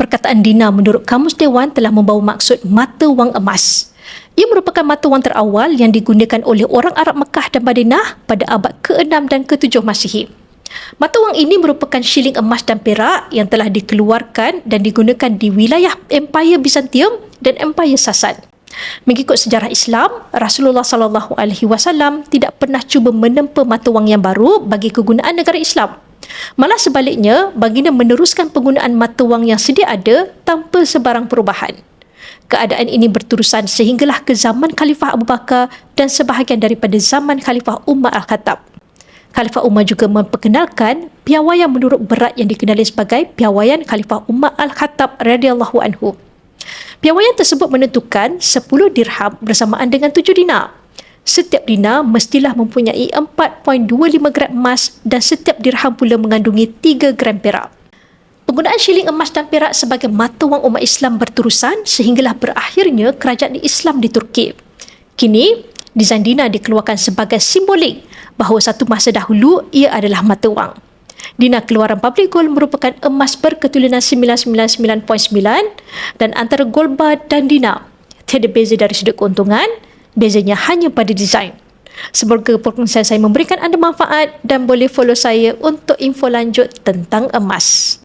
Perkataan Dina menurut Kamus Dewan telah membawa maksud mata wang emas. Ia merupakan mata wang terawal yang digunakan oleh orang Arab Mekah dan Madinah pada abad ke-6 dan ke-7 Masihi. Mata wang ini merupakan shilling emas dan perak yang telah dikeluarkan dan digunakan di wilayah Empire Byzantium dan Empire Sasan. Mengikut sejarah Islam, Rasulullah sallallahu alaihi wasallam tidak pernah cuba menempa mata wang yang baru bagi kegunaan negara Islam. Malah sebaliknya, baginda meneruskan penggunaan mata wang yang sedia ada tanpa sebarang perubahan. Keadaan ini berterusan sehinggalah ke zaman Khalifah Abu Bakar dan sebahagian daripada zaman Khalifah Umar Al-Khattab. Khalifah Umar juga memperkenalkan piawaian menurut berat yang dikenali sebagai piawaian Khalifah Umar Al-Khattab radhiyallahu anhu. Piawaian tersebut menentukan 10 dirham bersamaan dengan 7 dinar. Setiap dinar mestilah mempunyai 4.25 gram emas dan setiap dirham pula mengandungi 3 gram perak. Penggunaan shilling emas dan perak sebagai mata wang umat Islam berterusan sehinggalah berakhirnya kerajaan Islam di Turki. Kini, desain dinar dikeluarkan sebagai simbolik bahawa satu masa dahulu ia adalah mata wang. Dina keluaran public gold merupakan emas berketulinan 999.9 dan antara gold bar dan dina tiada beza dari sudut keuntungan, bezanya hanya pada desain. Semoga perkongsian saya memberikan anda manfaat dan boleh follow saya untuk info lanjut tentang emas.